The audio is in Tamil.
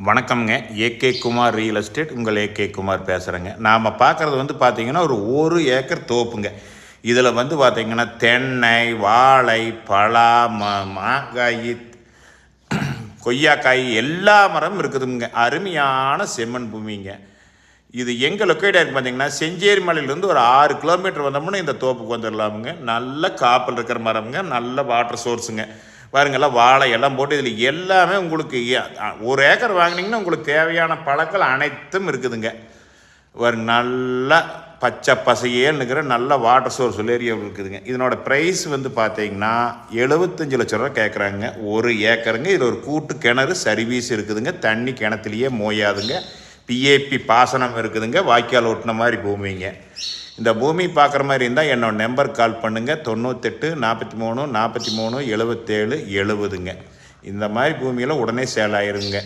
வணக்கம்ங்க. AK Kumar real estate. உங்கள் ஏகே குமார் பேசுகிறேங்க நாம் பார்க்குறது வந்து பார்த்திங்கன்னா ஒரு ஒரு ஏக்கர் தோப்புங்க. இதில் வந்து பார்த்திங்கன்னா தென்னை வாழை பலா மா மாங்காய் கொய்யாக்காய் எல்லா மரமும் இருக்குதுங்க. அருமையான செம்மண் பூமிங்க. இது எங்கே லொக்கேட் ஆகிருக்கு பார்த்தீங்கன்னா செஞ்சேரி மலையிலேருந்து ஒரு ஆறு கிலோமீட்டர் வந்தோம்னா இந்த தோப்புக்கு வந்துடலாமுங்க நல்ல காப்பல் இருக்கிற மரம்ங்க. நல்ல வாட்டர் சோர்ஸுங்க. பாருங்கள் வாழை எல்லாம் போட்டு இதில் எல்லாமே உங்களுக்கு ஏ- ஒரு ஏக்கர் வாங்கினீங்கன்னா உங்களுக்கு தேவையான பழங்கள் அனைத்தும் இருக்குதுங்க. ஒரு நல்ல பச்சை பசையேன்னுங்கிற நல்ல வாட்டர் சோர்ஸ் ஏரியா இருக்குதுங்க. இதனோட ப்ரைஸ் வந்து பார்த்தீங்கன்னா எழுபத்தஞ்சு லட்ச ரூபா கேட்குறாங்க ஒரு ஏக்கருங்க. இதில் ஒரு கூட்டு கிணறு சர்வீஸ் இருக்குதுங்க. தண்ணி கிணத்துலையே மோயாதுங்க. பிஏபி பாசனம் இருக்குதுங்க. வாய்க்கால் ஓட்டின மாதிரி பூமிங்க. இந்த பூமி பார்க்குற மாதிரி இருந்தால் என்னோட நம்பர் கால் பண்ணுங்கள் தொண்ணூத்தெட்டு நாற்பத்தி மூணு நாற்பத்தி மூணு எழுபத்தேழு எழுபதுங்க இந்த மாதிரி பூமியில் உடனே சேல் ஆயிருங்க.